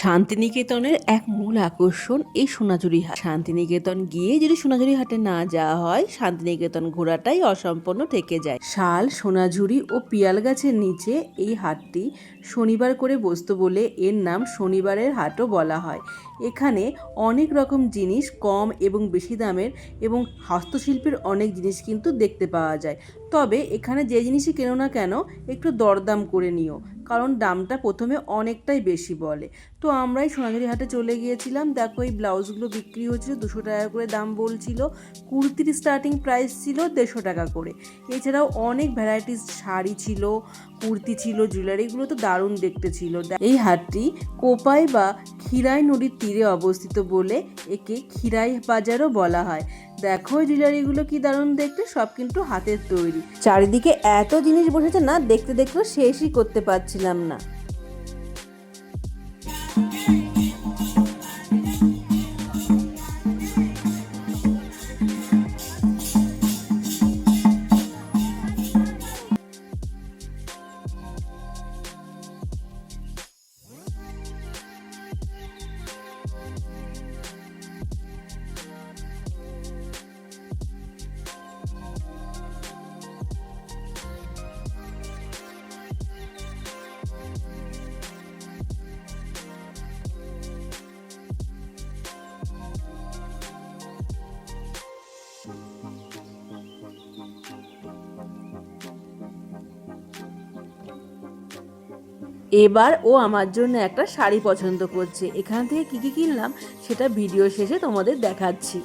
শান্তিনিকেতনের এক মূল আকর্ষণ এই সোনাঝুরি হাট। শান্তিনিকেতন গিয়ে যদি সোনাঝুরি হাটে না যাওয়া হয়, শান্তিনিকেতন ঘোরাটাই অসম্পন্ন থেকে যায়। শাল, সোনাঝুরি ও পিয়াল গাছের নিচে এই হাটটি শনিবার করে বসতো বলে এর নাম শনিবারের হাটও বলা হয়। এখানে অনেক রকম জিনিস কম এবং বেশি দামের এবং হস্তশিল্পের অনেক জিনিস কিন্তু দেখতে পাওয়া যায়। তবে এখানে যে জিনিসই কেনো না কেন একটু দরদাম করে নিও, কারণ দামটা প্রথমে অনেকটাই বেশি বলে। তো আমরাই সোনাঝুরি হাটে চলে গিয়েছিলাম। দেখো এই ব্লাউজগুলো বিক্রি হচ্ছিল দুশো টাকা করে দাম বলছিল। কুর্তির স্টার্টিং প্রাইস ছিল দেড়শো টাকা করে। এছাড়াও অনেক ভ্যারাইটিস শাড়ি ছিল কুর্তি ছিল জুয়েলারিগুলো তো দারুণ দেখতে ছিল। এই হাটটি কোপাই বা খিরাই নদীর তীরে অবস্থিত বলে একে খিরাই বাজারও বলা হয়। দেখো জুয়েলারি জুয়েলারিগুলো কি দারুণ দেখতে, সব কিন্তু হাতের তৈরি। চারিদিকে এত জিনিস বসেছে না, দেখতে দেখতেও শেষই করতে পারছিলাম না। এবার ও আমার জন্য একটা শাড়ি পছন্দ করছে। এখান থেকে কী কী কিনলাম, সেটা ভিডিও শেষে তোমাদের দেখাচ্ছি।